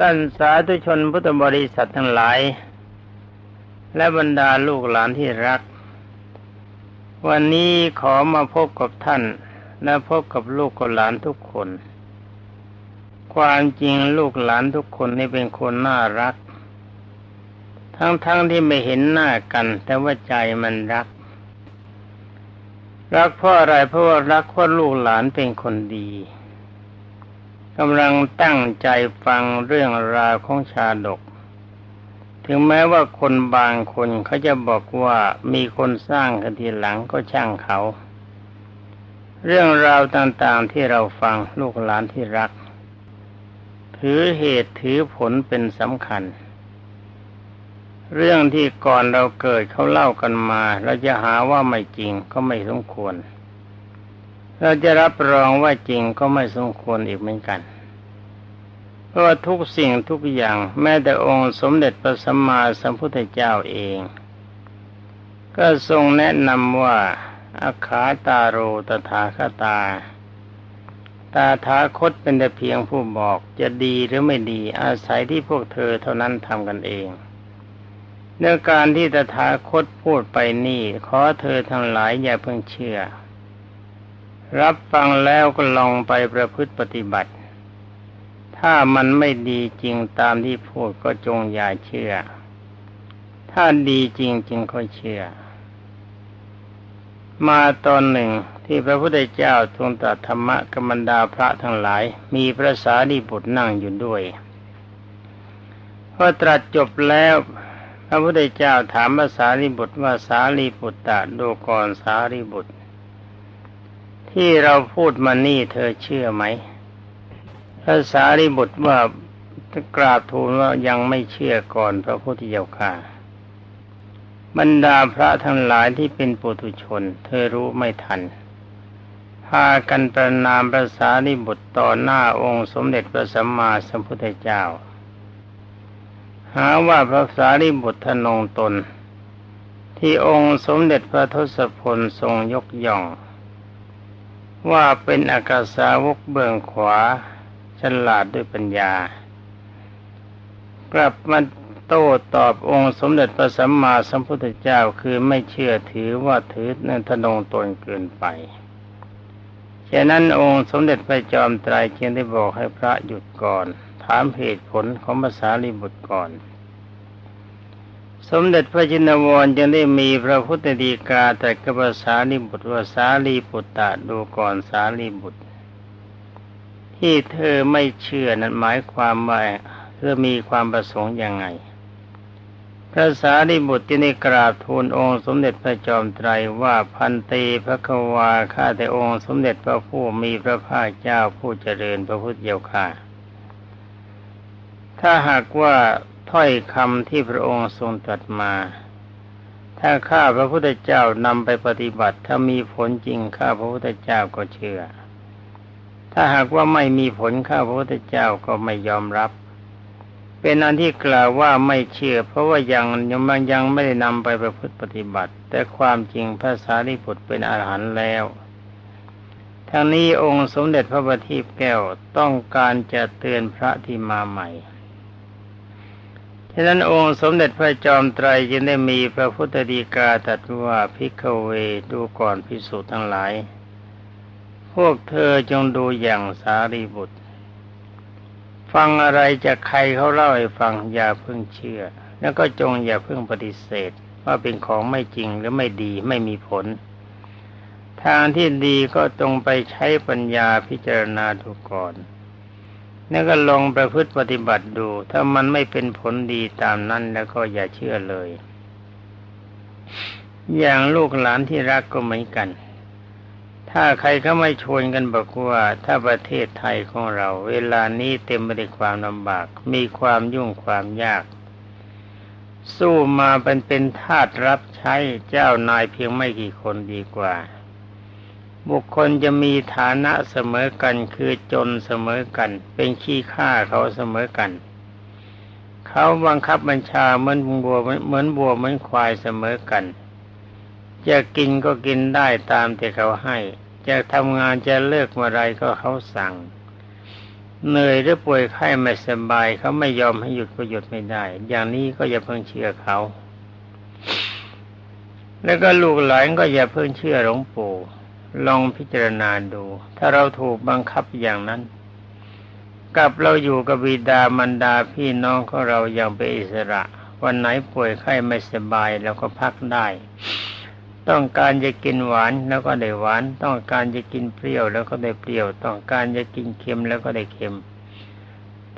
ท่านสาธุชนพุทธบริษัททั้งหลาย และบรรดาลูกหลานที่รัก วันนี้ขอมาพบกับท่าน และพบกับลูกกับหลานทุกคน ความจริงลูกหลานทุกคนนี่เป็นคนน่ารัก ทั้งๆทที่ไม่เห็นหน้ากัน แต่ว่าใจมันรัก รักเพราะอะไรเพราะว่ารักเพราะลูกหลานเป็นคนดี กำลังตั้งใจฟังเรื่องราวของชาดก ถึงแม้ว่าคนบางคนเขาจะบอกว่ามีคนสร้างกันทีหลังก็ช่างเขา เรื่องราวต่างๆที่เราฟังลูกหลานที่รัก ถือเหตุถือผลเป็นสำคัญ เรื่องที่ก่อนเราเกิดเขาเล่ากันมา เราจะหาว่าไม่จริงก็ไม่สมควร เราจะรับรองว่าจริงก็ไม่สมควรอีกเหมือนกัน เพราะว่าทุกสิ่งทุกอย่างแม้แต่องค์สมเด็จพระสัมมาสัมพุทธเจ้าเอง ก็ทรงแนะนำว่าอาขาตาโรตถาคตา ตาทาคตเป็นแต่เพียงผู้บอกจะดีหรือไม่ดีอาศัยที่พวกเธอเท่านั้นทำกันเองเนื่องการที่ตถาคตพูดไปนี่ ขอเธอทั้งหลายอย่าเพิ่งเชื่อ รับฟังแล้วก็ลองไปประพฤติปฏิบัติ ถ้ามันไม่ดีจริงตามที่พูดก็จงอย่าเชื่อ ถ้าดีจริงจริงก็เชื่อ มาตอนหนึ่งที่พระพุทธเจ้าทรงตรัสธรรมะกมมันดาพระทั้งหลาย มีพระสารีบุตรนั่งอยู่ด้วยพอตรัสจบแล้วพระพุทธเจ้าถามพระสารีบุตรว่าสารีบุตรตะดูก่อนสารีบุตร ที่เราพูดมานี่เธอเชื่อไหมพระสารีบุตรว่ากราบทูลว่ายังไม่เชื่อก่อนพระพุทธเจ้าค่ะ บรรดาพระทั้งหลายที่เป็นปุถุชน เธอรู้ไม่ทัน พากันประนามพระสารีบุตรต่อหน้าองค์สมเด็จพระสัมมาสัมพุทธเจ้า หาว่าพระสารีบุตรทนงตน ที่องค์สมเด็จพระทศพลทรงยกย่อง ว่าเป็นอากาสาวกเบื้องขวาฉลาดด้วยปัญญา กลับมาโต้ตอบองค์สมเด็จพระสัมมาสัมพุทธเจ้าคือไม่เชื่อถือว่าถือนันทนงตนเกินไปฉะนั้นองค์สมเด็จพระจอมไตรเชียงได้บอกให้พระหยุดก่อน ถามเหตุผลของภาษาลิบุตรก่อน สมเด็จพระจินวรยังได้มีพระพุทธดีกาแต่กบสาลีบุตรว่าสาลีบุตรตะดูก่อนสาลีบุตร ที่เธอไม่เชื่อนั้นหมายความว่าเธอมีความประสงค์ยังไง พระสารีบุตรที่ได้กราบทูลองค์สมเด็จพระจอมไตรว่าพันตีพระควาข้าแต่องค์สมเด็จพระผู้มีพระภาคเจ้าผู้เจริญพระพุทธเจ้าค่ะถ้าหากว่า ถ้อยคำที่พระองค์ทรงตรัสมา ถ้าข้าพระพุทธเจ้านำไปปฏิบัติ ถ้ามีผลจริงข้าพระพุทธเจ้าก็เชื่อ ถ้าหากว่าไม่มีผลข้าพระพุทธเจ้าก็ไม่ยอมรับ เป็นอันที่กล่าวว่าไม่เชื่อ เพราะว่ายังยังยังไม่ได้นำไปประพฤติปฏิบัติ แต่ความจริงพระสารีบุตรเป็นอรหันต์แล้วทั้งนี้องค์สมเด็จพระบัณฑิตแก้วต้องการจะเตือนพระที่มาใหม่ ฉะนั้นองค์สมเด็จพระจอมไตรจึงได้มีพระพุทธดีกาตรัสว่าพิกเวดูก่อนพิสูจน์ทั้งหลาย พวกเธอจงดูอย่างสารีบุตร ฟังอะไรจากใครเขาเล่าให้ฟังอย่าเพิ่งเชื่อ แล้วก็จงอย่าเพิ่งปฏิเสธ ว่าเป็นของไม่จริงหรือไม่ดีไม่มีผล ทางที่ดีก็ตรงไปใช้ปัญญาพิจารณาดูก่อน นี่ก็ลองประพฤติปฏิบัติดู ถ้ามันไม่เป็นผลดีตามนั้นแล้วก็อย่าเชื่อเลย อย่างลูกหลานที่รักก็เหมือนกัน ถ้าใครเขาไม่ชวนกันบอกว่า ถ้าประเทศไทยของเรา เวลานี้เต็มไปด้วยความลำบาก มีความยุ่งความยาก สู้มาเป็นเป็นทาสรับใช้เจ้านายเพียงไม่กี่คนดีกว่า บุคคลจะมีฐานะเสมอกันคือจนเสมอกัน เป็นขี้ข้าเขาเสมอกัน เขาบังคับบัญชาเหมือนบัวเหมือนบัวเหมือนควายเสมอกัน จะกินก็กินได้ตามที่เขาให้ จะทำงานจะเลิกเมื่อไรก็เขาสั่งเหนื่อยหรือป่วยไข้ไม่สบายเขาไม่ยอมให้หยุดก็หยุดไม่ได้ อย่างนี้ก็อย่าเพิ่งเชื่อเขา แล้วก็ลูกหลานก็อย่าเพิ่งเชื่อหลวงปู่ ลองพิจารณาดู ถ้าเราถูกบังคับอย่างนั้น กับเราอยู่กับบิดามารดาพี่น้องของเราอย่างเป็นอิสระ วันไหนป่วยไข้ไม่สบายเราก็พักได้ ต้องการจะกินหวานแล้วก็ได้หวาน ต้องการจะกินเปรี้ยวแล้วก็ได้เปรี้ยว ต้องการจะกินเค็มแล้วก็ได้เค็ม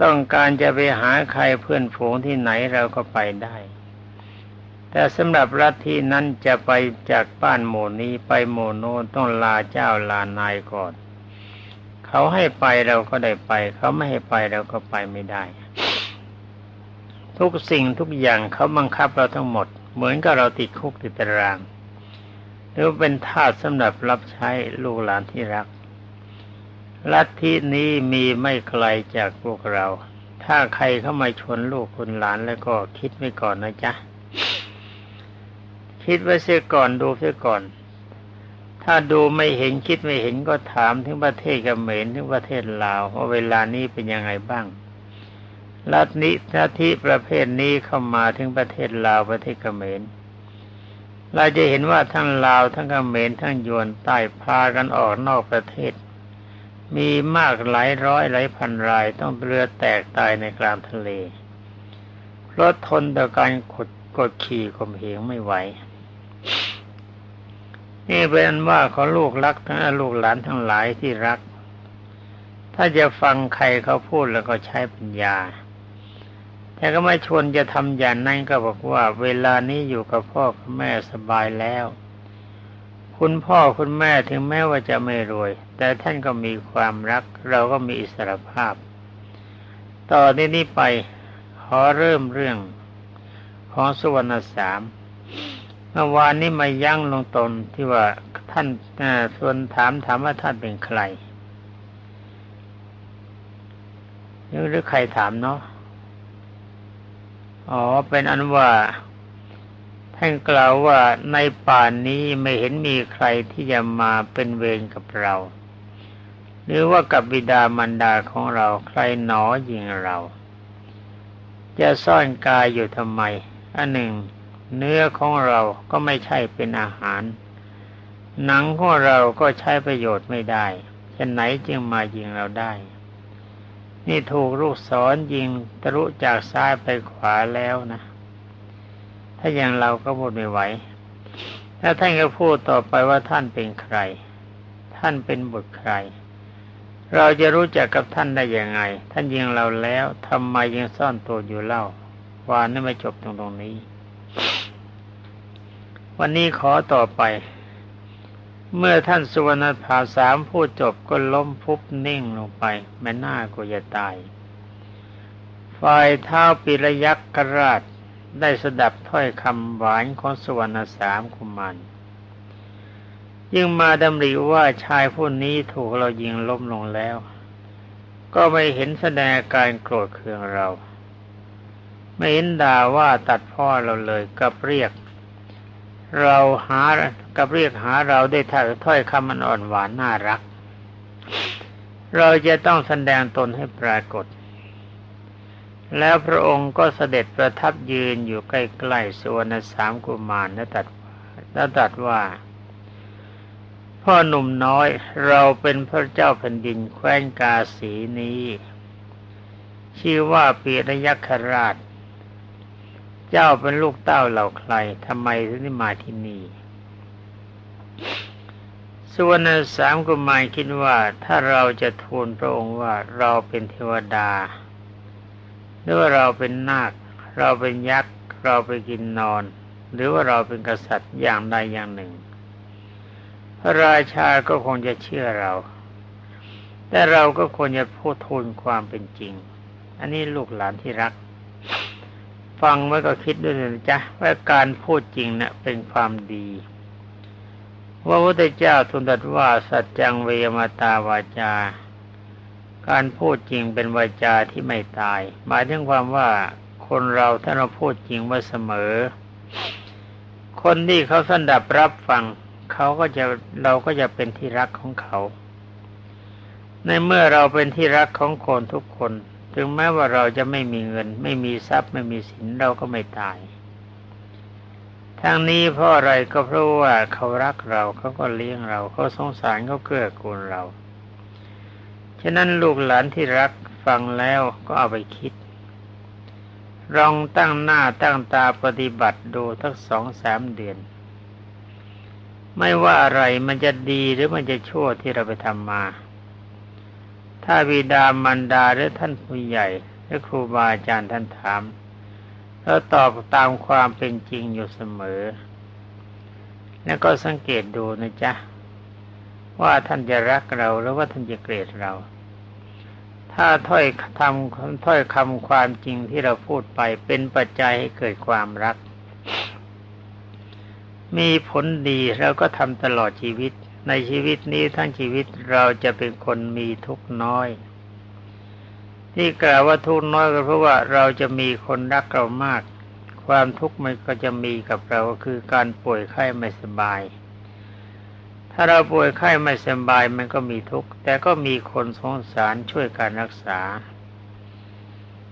ต้องการจะไปหาใครเพื่อนฝูงที่ไหนเราก็ไปได้ แต่สำหรับรัฐที่นั้นจะไปจากบ้านหมู่นี้ไปหมู่โน้นต้องลาเจ้าลานายก่อน เขาให้ไปเราก็ได้ไป เขาไม่ให้ไปเราก็ไปไม่ได้ ทุกสิ่งทุกอย่างเขาบังคับเราทั้งหมด เหมือนกับเราติดคุกติดตารางหรือเป็นทาสสำหรับรับใช้ลูกหลานที่รัก ลัทธินี้มีไม่ไกลจากพวกเรา ถ้าใครเข้ามาชวนลูกคุณหลานแล้วก็คิดไว้ก่อนนะจ๊ะ คิดไว้เสียก่อนดูเสียก่อน ถ้าดูไม่เห็นคิดไม่เห็นก็ถามถึงประเทศเขมรถึงประเทศลาวว่าเวลานี้เป็นยังไงบ้างลัทธิลัทธิประเภทนี้เข้ามาถึงประเทศลาวประเทศเขมรเราจะเห็นว่าทั้งลาวทั้งเขมรทั้งยวนใต้พากันออกนอกประเทศ มีมากหลายร้อยหลายพันรายต้องเรือแตกตายในกลางทะเลเพราะทนต่อการขดกดขี่ข่มเหงไม่ไหว นี่เป็นว่าขอลูกรักทั้งลูกหลานทั้งหลายที่รัก ถ้าจะฟังใครเขาพูดแล้วก็ใช้ปัญญา แต่ก็ไม่ชวนจะทำอย่างนั้นก็บอกว่า เวลานี้อยู่กับพ่อกับแม่สบายแล้ว คุณพ่อคุณแม่ถึงแม้ว่าจะไม่รวย แต่ท่านก็มีความรัก เราก็มีอิสรภาพ ต่อที่นี้ไปขอเริ่มเรื่องของสุวรรณสาม มื่อวานนี้มายั้งลงตนที่ว่าท่านส่วนถามถามว่าท่านเป็นใครหรือใครถามเนาะอ๋อเป็นอันว่าท่านกล่าวว่าในป่านนี้ไม่เห็นมีใครที่จะมาเป็นเวรกับเรา หรือว่ากับบิดามารดาของเราใครหนอยิงเรา จะซ่อนกายอยู่ทำไม อันหนึ่ง เนื้อของเราก็ไม่ใช่เป็นอาหาร หนังของเราก็ใช้ประโยชน์ไม่ได้ฉะไหนจึงมายิงเราได้ นี่ถูกลูกศรยิงทะลุจากซ้ายไปขวาแล้วนะ ถ้าอย่างเราก็พูดไม่ไหวถ้าท่านก็พูดต่อไปว่าท่านเป็นใคร ท่านเป็นบุตรใคร เราจะรู้จักกับท่านได้ยังไง ท่านยิงเราแล้วทำไมยังซ่อนตัวอยู่เล่าวานนี่ไม่จบตรงตรงนี้ วันนี้ขอต่อไป เมื่อท่านสุวรรณภาสามพูดจบก็ล้มพุบนิ่งลงไปแม่น่ากลัวจะตาย ฝ่ายเท้าปิรยักษ์กราชได้สดับถ้อยคำหวานของสุวรรณสามกุมารยิ่งมาดำริว่าชายผู้นี้ถูกเรายิงล้มลงแล้ว ก็ไม่เห็นแสดงการโกรธเคืองเรา ไม่เห็นด่าว่าตัดพ่อเราเลยกับเรียก เราหากับเรียกหาเราได้ถ้อยคำมันอ่อนหวานน่ารัก เราจะต้องแสดงตนให้ปรากฏ แล้วพระองค์ก็เสด็จประทับยืนอยู่ใกล้ๆสวรรณสามกุมารและตัดแล้วตัดว่า พ่อหนุ่มน้อยเราเป็นพระเจ้าแผ่นดินแคว้นกาสีนี้ ชื่อว่าปีรยักษราช จ้าเป็นลูกเต้าเหล่าใครทำไมถึงได้มาที่นี่ส่วนสามกุมารคิดว่าถ้าเราจะทูลพระองค์ว่าเราเป็นเทวดาหรือว่าเราเป็นนาค เราเป็นยักษ์ เราไปกินนอน หรือว่าเราเป็นกษัตริย์อย่างใดอย่างหนึ่ง พระราชาก็คงจะเชื่อเรา แต่เราก็ควรจะพูดทูลความเป็นจริง อันนี้ลูกหลานที่รัก ฟังไว้ก็คิดด้วยนะจ๊ะว่าการพูดจริงเนะ่ะเป็นความดีว่าพระพุทธเจ้าทูลตรัสว่าสัจจังเวยมาตาวาจา การพูดจริงเป็นวาจาที่ไม่ตาย หมายถึงความว่าคนเราถ้าเราพูดจริงว่าเสมอ คนที่เขาสันดับรับฟังเขาก็จะเราก็จะเป็นที่รักของเขา ในเมื่อเราเป็นที่รักของคนทุกคน ถึงแม้ว่าเราจะไม่มีเงิน ไม่มีทรัพย์ไม่มีสินเราก็ไม่ตายทั้งนี้เพราะอะไรก็เพราะว่าเขารักเราเขาก็เลี้ยงเราเขาสงสารเขาเกื้อกูลเรา ฉะนั้นลูกหลานที่รักฟังแล้วก็เอาไปคิดลองตั้งหน้าตั้งตาปฏิบัติดูทั้งสองสามเดือน ไม่ว่าอะไรมันจะดีหรือมันจะชั่วที่เราไปทำมา ถ้าบิดามารดาหรือท่านผู้ใหญ่หรือครูบาอาจารย์ท่านถามแล้วตอบตามความเป็นจริงอยู่เสมอ แล้วก็สังเกตดูนะจ๊ะ ว่าท่านจะรักเราหรือว่าท่านจะเกลียดเรา ถ้าถ้อยทำถ้อยคำความจริงที่เราพูดไปเป็นปัจจัยให้เกิดความรัก มีผลดีเราก็ทำตลอดชีวิต ในชีวิตนี้ทั้งชีวิตเราจะเป็นคนมีทุกน้อย ที่กล่าวว่าทุกน้อยก็เพราะว่าเราจะมีคนรักเรามาก ความทุกข์มันก็จะมีกับเราคือการป่วยไข้ไม่สบาย ถ้าเราป่วยไข้ไม่สบายมันก็มีทุกข์แต่ก็มีคนสงสารช่วยการรักษา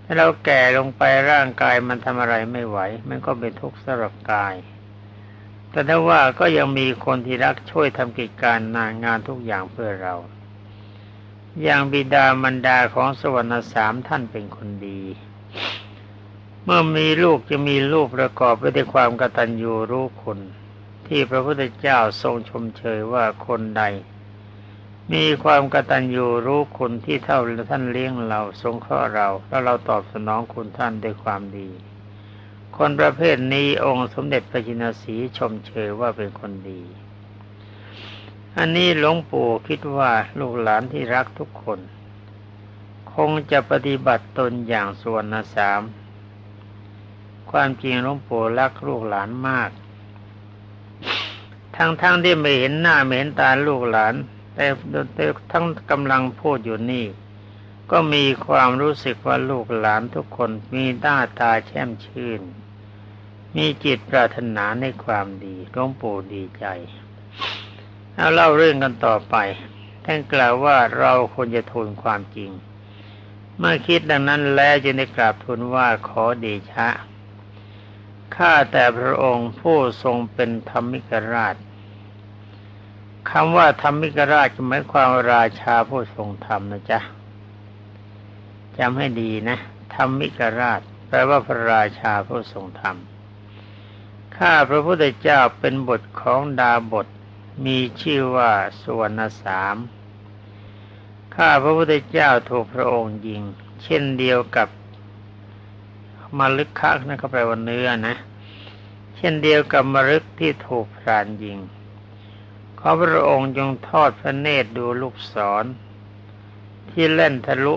ถ้าเราแก่ลงไปร่างกายมันทำอะไรไม่ไหว มันก็เป็นทุกข์สำหรับกาย แต่ถ้าว่าก็ยังมีคนที่รักช่วยทำกิจการงานงานทุกอย่างเพื่อเรา อย่างบิดามารดาของสวรรค์สามท่านเป็นคนดี เมื่อมีลูกจะมีลูกประกอบไปด้วยความกตัญญูรู้คุณ ที่พระพุทธเจ้าทรงชมเชยว่าคนใด มีความกตัญญูรู้คุณที่เท่าท่านเลี้ยงเราสงเคราะห์เรา แล้วเราตอบสนองคุณท่านด้วยความดี คนประเภทนี้องค์สมเด็จพระจินสีชมเชยว่าเป็นคนดี อันนี้หลวงปู่คิดว่าลูกหลานที่รักทุกคน คงจะปฏิบัติตนอย่างส่วนนสาม ความจริงหลวงปู่รักลูกหลานมากทั้งๆทที่ไม่เห็นหน้าไม่เห็นตาลูกหลาน แต่ทั้งกำลังพูดอยู่นี่ ก็มีความรู้สึกว่าลูกหลานทุกคนมีหน้าตาแช่มชื่น มีจิตปรารถนาในความดีหลวงปู่ดีใจ เอาเล่าเรื่องกันต่อไปท่านกล่าวว่าเราควรจะทูลความจริง เมื่อคิดดังนั้นแล้วจึงได้กราบทูลว่าขอเดชะข้าแต่พระองค์ผู้ทรงเป็นธรรมิกราชคำว่าธรรมิกราชหมายความราชาผู้ทรงธรรมนะจ๊ะจำให้ดีนะธรรมิกราช แปลว่าพระราชาผู้ทรงธรรม ข้าพระพุทธเจ้าเป็นบทของดาบท มีชื่อว่าสวรรณสาม ข้าพระพุทธเจ้าถูกพระองค์ยิง เช่นเดียวกับมาลึกคักนั่นก็แปลว่าเนื้อนะ เช่นเดียวกับมรึกที่ถูกพรานยิง ขอพระองค์จงทอดพระเนตรดูลูกศร ที่เล่นทะลุ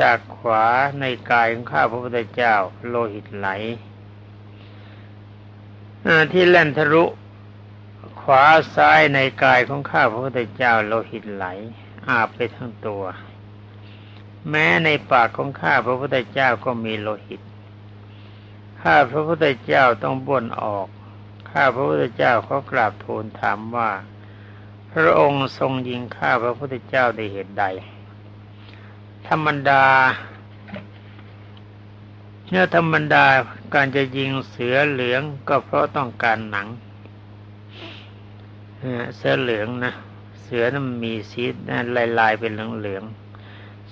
จากขวาในกายของข้าพระพุทธเจ้าโลหิตไหล ที่เล่นทะลุขวาซ้ายในกายของข้าพระพุทธเจ้าโลหิตไหล อาบไปทั้งตัว แม้ในปากของข้าพระพุทธเจ้าก็มีโลหิต ข้าพระพุทธเจ้าต้องบ่นออก ข้าพระพุทธเจ้าเขากราบทูลถามว่า พระองค์ทรงยิงข้าพระพุทธเจ้าได้เหตุใด ธรรมดา เนื้อธรรมดาการจะยิงเสือเหลืองก็เพราะต้องการหนังเสือเหลืองนะเสือนั้นมีสีลายลายเป็นเหลืองเหลือง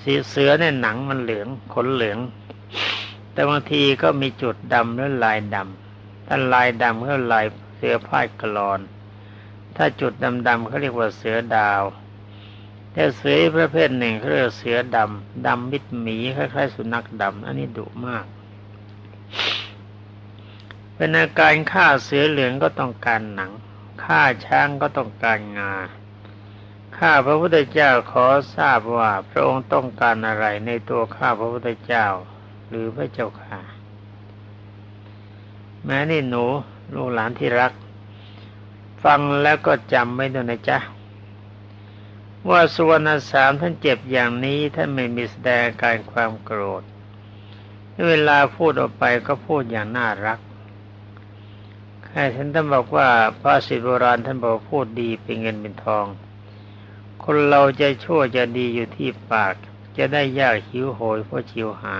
สีเสือเนี่ยหนังมันเหลืองขนเหลือง แต่บางทีก็มีจุดดำหรือลายดำถ้าลายดำก็ลายเสือพายกรอน ถ้าจุดดำๆเขาเรียกว่าเสือดาวแต่เสือประเภทหนึ่งเขาเรียกเสือดำดำมิดหมีคล้ายๆสุนัขดำอันนี้ดุมาก เป็นอาการฆ่าเสือเหลืองก็ต้องการหนังฆ่าช้างก็ต้องการงาข้าพระพุทธเจ้าขอทราบว่าพระองค์ต้องการอะไรในตัวข้าพระพุทธเจ้า หรือพระเจ้าค่ะ แม้นี่หนูลูกหลานที่รัก ฟังแล้วก็จำไว้ด้วยนะจ๊ะ ว่าสุวรรณสามท่านเจ็บอย่างนี้ท่านไม่มีแสดงการความโกรธ เวลาพูดออกไปก็พูดอย่างน่ารัก ท่านท่านบอกว่าพระศิษย์โบราณท่านบอกพูดดีเป็นเงินเป็นทอง คนเราจะชั่วจะดีอยู่ที่ปาก จะได้ยากหิวโหยเพราะชิวหา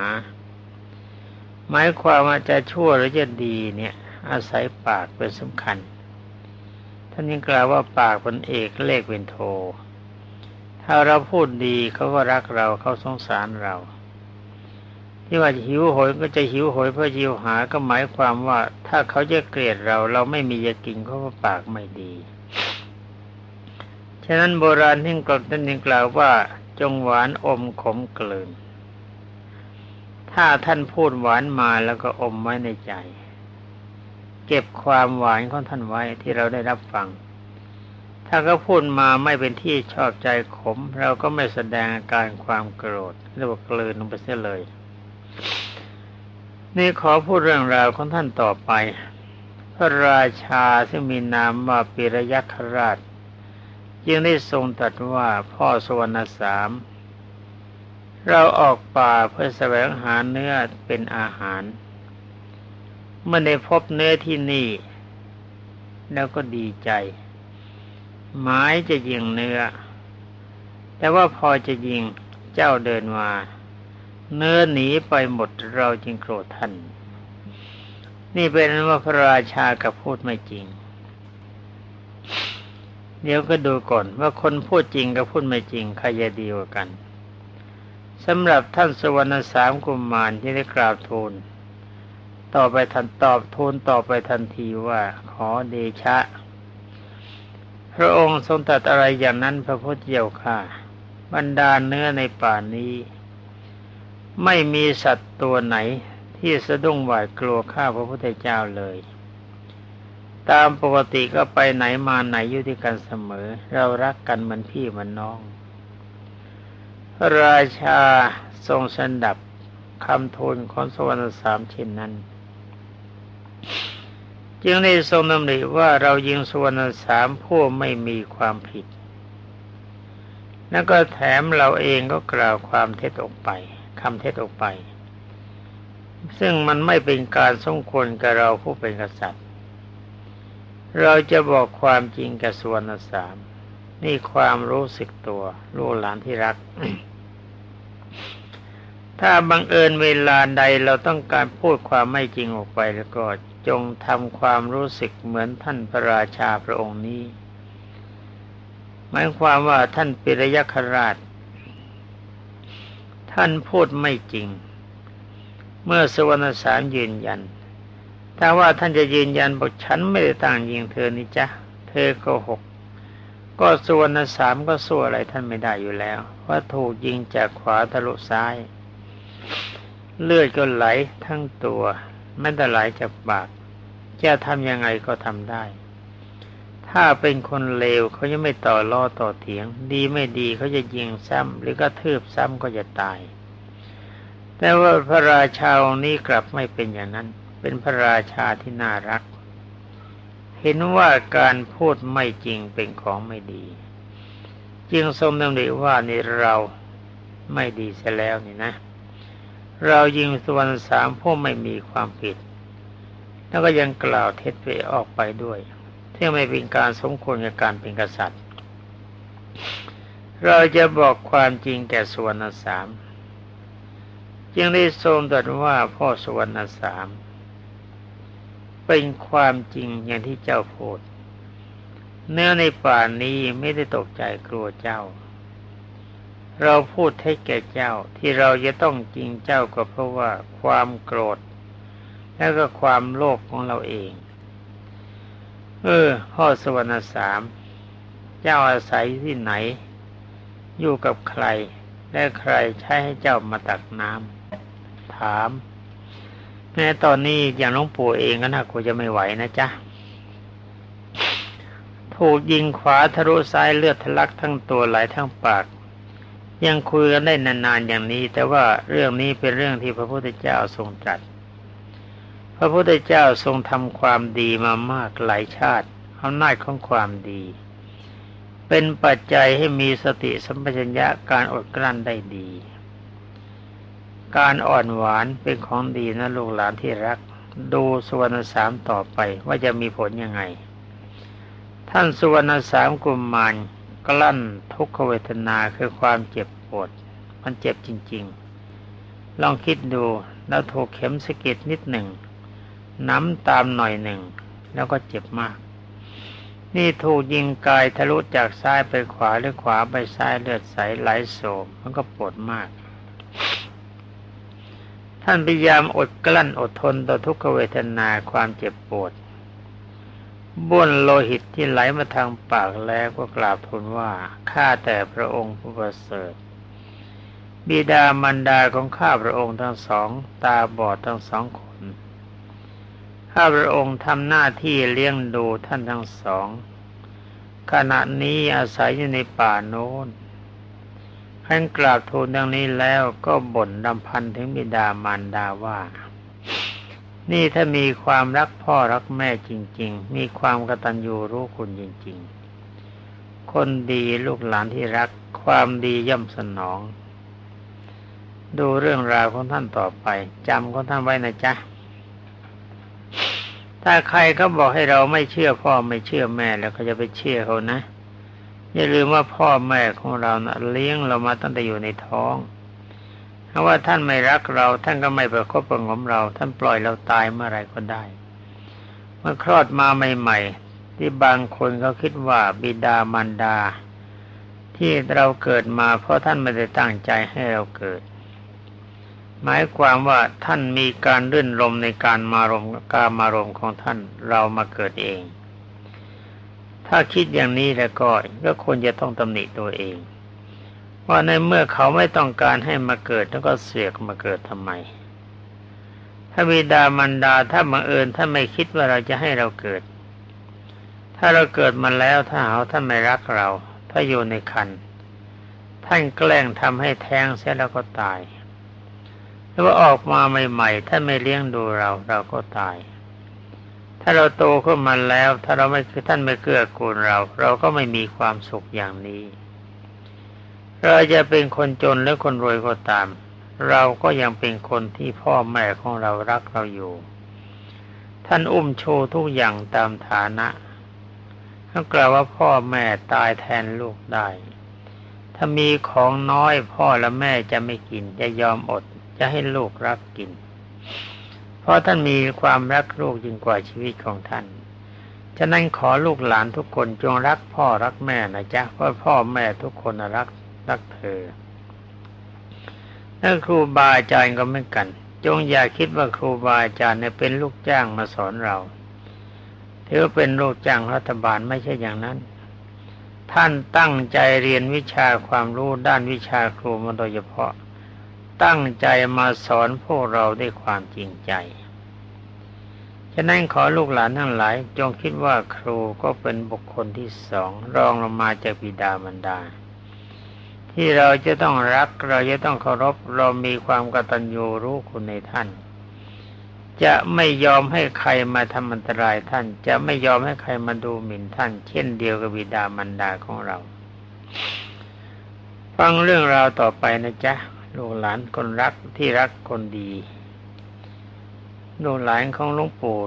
หมายความว่าจะชั่วหรือจะดีเนี่ย อาศัยปากเป็นสำคัญ ท่านยังกล่าวว่าปากเป็นเอกเลขเป็นโท ถ้าเราพูดดีเขาก็รักเราเขาสงสารเรา ที่ว่าหิวโหยก็จะหิวโหยเพื่อชิวหาก็หมายความว่า ถ้าเขาจะเกลียดเรา เราไม่มีจะกินเขาก็ปากไม่ดีฉะนั้นโบราณที่กล่าวท่านยังกล่าวว่า จงหวานอมขมกลืนถ้าท่านพูดหวานมาแล้วก็อมไว้ในใจ เก็บความหวานของท่านไว้ที่เราได้รับฟัง ถ้าเขาพูดมาไม่เป็นที่ชอบใจขม เราก็ไม่แสดงอาการความโกรธเรียกว่ากลืนลงไปเสียเลย นี่ขอพูดเรื่องราวของท่านต่อไป พระราชาซึ่งมีนามว่าปิรยักษราช จึงได้ทรงตรัสว่าพ่อสวรรณสาม เราออกป่าเพื่อแสวงหาเนื้อเป็นอาหาร เมื่อได้พบเนื้อที่นี่ แล้วก็ดีใจหมายจะยิงเนื้อ แต่ว่าพอจะยิงเจ้าเดินมา เนื้อหนีไปหมดเราจึงโกรธท่าน นี่เป็นว่าพระราชากับพูดไม่จริง เดี๋ยวก็ดูก่อนว่าคนพูดจริงกับพูดไม่จริงใครจะดีกว่ากันสำหรับท่านสวรรณสามกุมมารที่ได้กราบทูลต่อไปทันตอบทูลต่อไปทันทีว่าขอเดชะ พระองค์ทรงตรัสอะไรอย่างนั้นพระพุทธเจ้าค่ะ บรรดาเนื้อในป่านี้ ไม่มีสัตว์ตัวไหนที่สะดุ้งหวาดกลัวข้าพระพุทธเจ้าเลย ตามปกติก็ไปไหนมาไหนอยู่ที่กันเสมอ เรารักกันเหมือนพี่เหมือนน้อง ราชาทรงสันดับคำทูลของสวรรค์สามเช่นนั้น จึงได้ทรงดำริว่าเรายิงสวรรค์สามผู้ไม่มีความผิด แล้วก็แถมเราเองก็กล่าวความเท็จออกไป คำเท็จออกไป ซึ่งมันไม่เป็นการสมควรกับเราผู้เป็นกษัตริย์ เราจะบอกความจริงกับส่วนสาม นี่ความรู้สึกตัวลูกหลานที่รัก ถ้าบังเอิญเวลาใดเราต้องการพูดความไม่จริงออกไปแล้วก็จงทำความรู้สึกเหมือนท่านพระราชาพระองค์นี้หมายความว่าท่านปิรยคราช ท่านพูดไม่จริง เมื่อสวรรณสามยืนยันถ้าว่าท่านจะยืนยันบอกฉันไม่ได้ต่างยิงเธอนี่จ้ะเธอก็หก ก็ส่วนสามก็สู้อะไรท่านไม่ได้อยู่แล้ว ว่าถูกยิงจากขวาทะลุซ้าย เลือดก็ไหลทั้งตัวไม่แต่ไหลจากปากจะทำยังไงก็ทำได้ ถ้าเป็นคนเลวเขาจะไม่ต่อล่อต่อเถียง ดีไม่ดีเขาจะยิงซ้ำหรือก็ทืบซ้ำก็จะตาย แต่ว่าพระราชาองค์นี้กลับไม่เป็นอย่างนั้น เป็นพระราชาที่น่ารัก เห็นว่าการพูดไม่จริงเป็นของไม่ดี จึงทรงดำริว่านี่เราไม่ดีเสียแล้วนี่นะ เรายิงส่วนสามผู้ไม่มีความผิด แล้วก็ยังกล่าวเท็จไปออกไปด้วย ที่ไม่เป็นการสมควรกับการเป็นกษัตริย์ เราจะบอกความจริงแก่ส่วนสาม จึงได้ทรงตรัสว่าพ่อสวรรณสาม เป็นความจริงอย่างที่เจ้าพูด เนื้อในป่านี้ไม่ได้ตกใจกลัวเจ้า เราพูดให้แก่เจ้าที่เราจะต้องจริงเจ้าก็เพราะว่าความโกรธแล้วก็ความโลภของเราเอง เออพ่อสวรรณสามเจ้าอาศัยที่ไหน อยู่กับใคร และใครใช้ให้เจ้ามาตักน้ำถามแม้ตอนนี้อย่างหลวงปู่เองก็น่ากลัวจะไม่ไหวนะจ๊ะถูกยิงขวาทะลุซ้ายเลือดทะลักทั้งตัวไหลทั้งปาก ยังคุยกันได้นานๆอย่างนี้ แต่ว่าเรื่องนี้เป็นเรื่องที่พระพุทธเจ้าทรงตรัส พระพุทธเจ้าทรงทำความดีมามากหลายชาติอำนาจของความดี เป็นปัจจัยให้มีสติสัมปชัญญะการอดกลั้นได้ดี การอ่อนหวานเป็นของดีนะลูกหลานที่รัก ดูสุวรรณสามต่อไปว่าจะมีผลยังไง ท่านสุวรรณสามกุมมารกลั้นทุกขเวทนาคือความเจ็บปวด มันเจ็บจริง ๆ ลองคิดดูแล้วถูกเข็มสะกิดนิดหนึ่ง น้ำตามหน่อยหนึ่ง แล้วก็เจ็บมาก นี่ถูกยิงกายทะลุจากซ้ายไปขวาหรือขวาไปซ้ายเลือดใสไหลโสมมันก็ปวดมาก ท่านพยายามอดกลั้นอดทนต่อทุกขเวทนาความเจ็บปวดบ้วนโลหิตที่ไหลมาทางปากแล้วก็กราบทูลว่าข้าแต่พระองค์ผู้ประเสริฐบิดามันดาของข้าพระองค์ทั้งสอง ตาบอดทั้งสองคน ข้าพระองค์ทำหน้าที่เลี้ยงดูท่านทั้งสอง ขณะนี้อาศัยอยู่ในป่าโน้นท่านกราบทูลดังนี้แล้วก็บ่นดำพันถึงบิดามารดาว่า นี่ถ้ามีความรักพ่อรักแม่จริง ๆ มีความกตัญญูรู้คุณจริง ๆ คนดีลูกหลานที่รักความดีย่อมสนอง ดูเรื่องราวของท่านต่อไปจำของท่านไว้นะจ๊ะ ถ้าใครก็บอกให้เราไม่เชื่อพ่อไม่เชื่อแม่แล้วเขาจะไปเชื่อเขานะ อย่าลืมว่าพ่อแม่ของเรานะเลี้ยงเรามาตั้งแต่อยู่ในท้องถ้าว่าท่านไม่รักเรา ท่านก็ไม่ประคบประงมเรา ท่านปล่อยเราตายเมื่อไรก็ได้เมื่อคลอดมาใหม่ ๆ ที่บางคนเขาคิดว่าบิดามารดา ที่เราเกิดมาเพราะท่านไม่ได้ตั้งใจให้เราเกิด หมายความว่าท่านมีการรื่นรมในการมารมการมารมของท่านเรามาเกิดเอง ถ้าคิดอย่างนี้แล้วก็ก็ควรจะต้องตำหนิตัวเอง ว่าในเมื่อเขาไม่ต้องการให้มาเกิดแล้วก็เสียกมาเกิดทำไม ถ้าบิดามันดาถ้าบังเอิญท่าไม่คิดว่าเราจะให้เราเกิด ถ้าเราเกิดมาแล้วถ้าเขาท่านไม่รักเรา ถ้าอยู่ในคันท่านแกล้งทำให้แท้งเสียแล้วก็ตาย หรือว่าออกมาใหม่ๆท่านไม่เลี้ยงดูเราเราก็ตาย ถ้าเราโตขึ้นมาแล้ว ถ้าเราไม่คือท่านไม่เกื้อกูลเรา เราก็ไม่มีความสุขอย่างนี้ เราจะเป็นคนจนหรือคนรวยก็ตาม เราก็ยังเป็นคนที่พ่อแม่ของเรารักเราอยู่ ท่านอุ้มโชว์ทุกอย่างตามฐานะท่านกล่าวว่าพ่อแม่ตายแทนลูกได้ ถ้ามีของน้อยพ่อและแม่จะไม่กินจะยอมอด จะให้ลูกรักกิน เพราะท่านมีความรักลูกยิ่งกว่าชีวิตของท่าน ฉะนั้นขอลูกหลานทุกคนจงรักพ่อรักแม่นะจ๊ะเพราะพ่อแม่ทุกคนรักรักเธอถ้าครูบาอาจารย์ก็ไม่กัน จงอย่าคิดว่าครูบาอาจารย์เนี่ยเป็นลูกจ้างมาสอนเราถือเป็นลูกจ้างรัฐบาลไม่ใช่อย่างนั้น ท่านตั้งใจเรียนวิชาความรู้ด้านวิชาครูมาโดยเฉพาะ ตั้งใจมาสอนพวกเราด้วยความจริงใจฉะนั้นขอลูกหลานทั้งหลาย จงคิดว่าครูก็เป็นบุคคลที่สองรองลงมาจากบิดามารดา ที่เราจะต้องรักเราจะต้องเคารพเรามีความกตัญญูรู้คุณในท่าน จะไม่ยอมให้ใครมาทำอันตรายท่าน จะไม่ยอมให้ใครมาดูหมิ่นท่าน เช่นเดียวกับบิดามารดาของเรา ฟังเรื่องราวต่อไปนะจ๊ะ ลูกหลานคนรักที่รักคนดีลูกหลานของหลวงปู่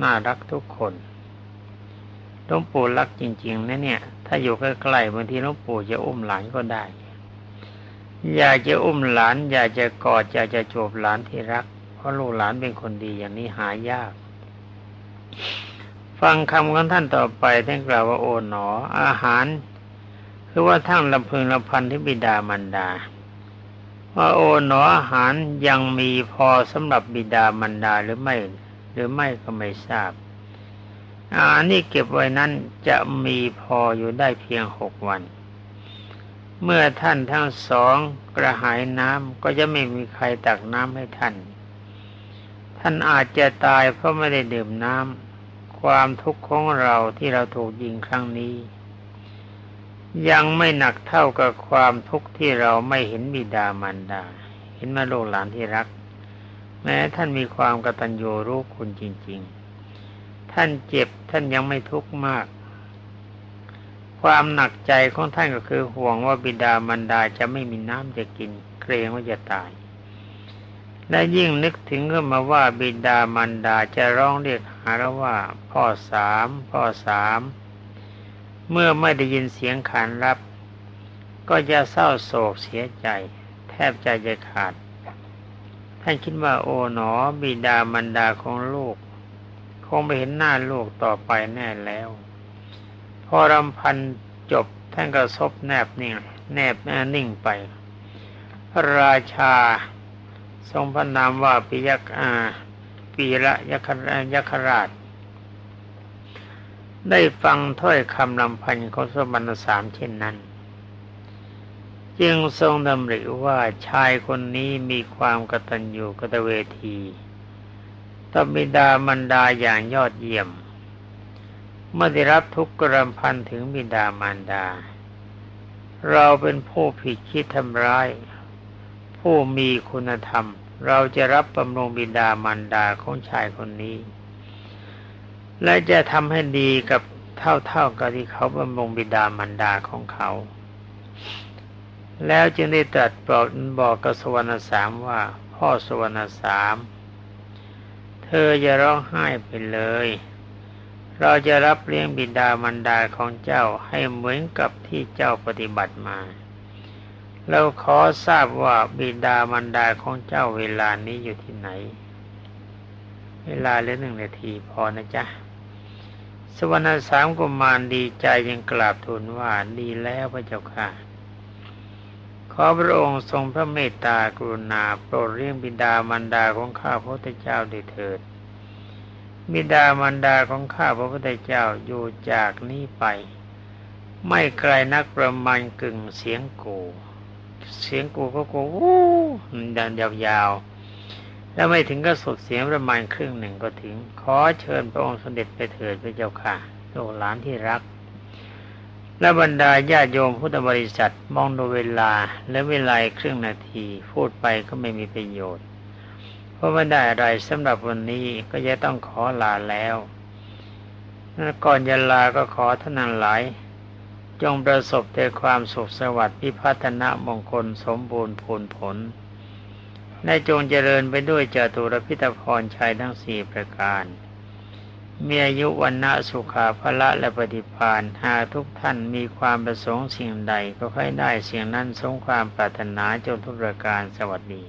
น่ารักทุกคนหลวงปู่รักจริง ๆ นะเนี่ย ถ้าอยู่ใกล้ๆบางทีหลวงปู่จะอุ้มหลานก็ได้ อยากจะอุ้มหลาน อยากจะกอดอยากจะจูบหลานที่รัก เพราะลูกหลานเป็นคนดีอย่างนี้หายาก ฟังคำของท่านต่อไปท่านกล่าวว่าโอ๋หนอ อาหาร คือว่าทั้งลำพึงลำพันที่บิดามันดา ว่าโอหนออาหารยังมีพอสำหรับบิดามันดาหรือไม่ หรือไม่ก็ไม่ทราบ อาหารนี่เก็บไว้นั้นจะมีพออยู่ได้เพียงหกวัน เมื่อท่านทั้งสองกระหายน้ำก็จะไม่มีใครตักน้ำให้ท่าน ท่านอาจจะตายเพราะไม่ได้ดื่มน้ำความทุกข์ของเราที่เราถูกยิงครั้งนี้ ยังไม่หนักเท่ากับความทุกข์ที่เราไม่เห็นบิดามารดา เห็นมาลูกหลานที่รัก แม้ท่านมีความกตัญญูรู้คุณจริง ๆ ท่านเจ็บท่านยังไม่ทุกข์มาก ความหนักใจของท่านก็คือห่วงว่าบิดามารดาจะไม่มีน้ำจะกิน เกรงว่าจะตาย และยิ่งนึกถึงขึ้นมาว่าบิดามารดาจะร้องเรียกหาแล้วว่า พ่อสาม พ่อสาม เมื่อไม่ได้ยินเสียงขานรับ ก็จะเศร้าโศกเสียใจ แทบใจจะขาด ท่านคิดว่าโอ๋หนอบิดามารดาของลูก คงไม่เห็นหน้าลูกต่อไปแน่แล้ว พอรำพันจบท่านก็ซบแนบนิ่งแนบแน่นิ่งไป พระราชา ทรงพระนามว่าปิยกอาปีระยัครยคราช ได้ฟังถ้อยคำลำพันของสมณสามเช่นนั้น จึงทรงดำริว่าชายคนนี้มีความกตัญญูกตเวทีตบิดามารดาอย่างยอดเยี่ยม เมื่อได้รับทุกกรำพันถึงบิดามารดา เราเป็นผู้ผิดคิดทำร้าย ผู้มีคุณธรรม เราจะรับบำรุงบิดามารดาของชายคนนี้ และจะทำให้ดีกับเท่าๆกับที่เขาบำรุงบิดามารดาของเขา แล้วจึงได้ตรัสบอกบอกกับสวรรณสามว่า พ่อสวรรณสาม เธออย่าร้องไห้ไปเลย เราจะรับเลี้ยงบิดามารดาของเจ้าให้เหมือนกับที่เจ้าปฏิบัติมาเราขอทราบว่าบิดามารดาของเจ้าเวลานี้อยู่ที่ไหน เวลาเหลือหนึ่งนาทีพอนะจ๊ะ สวรรณสามกุมารดีใจยังกราบทูลว่าดีแล้วพระเจ้าค่ะ ขอพระองค์ทรงพระเมตตากรุณาโปรดเลี้ยงบิดามารดาของข้าพระพุทธเจ้าด้วยเถิด บิดามารดาของข้าพระพุทธเจ้าอยู่จากนี้ไป ไม่ไกลนักประมาณกึ่งเสียงกู เสียงกูก็กูวู้ดันยาวๆ แล้วไม่ถึงก็สุดเสียงประมาณครึ่งหนึ่งก็ถึง ขอเชิญพระองค์เสด็จไปเถิดพระเจ้าค่ะลูกหลานที่รัก และบรรดาญาติโยมพุทธบริษัทมองดูเวลาและเวลาครึ่งนาทีพูดไปก็ไม่มีประโยชน์ เพราะไม่ได้อะไรสำหรับวันนี้ก็จะต้องขอลาแล้วก่อนจะลาก็ขอท่านหลาย จงประสบแต่ความสุขสวัสดิ์พิพัฒนมงคลสมบูรณ์ผลผล ในจงเจริญไปด้วยจตุรพิตพรชัยทั้งสี่ประการ มีอายุวันนะสุขาภละและปฏิพานหากทุกท่านมีความประสงค์สิ่งใดก็ให้ได้สิ่งนั้นสงความปรารถนาจนทุกประการสวัสดี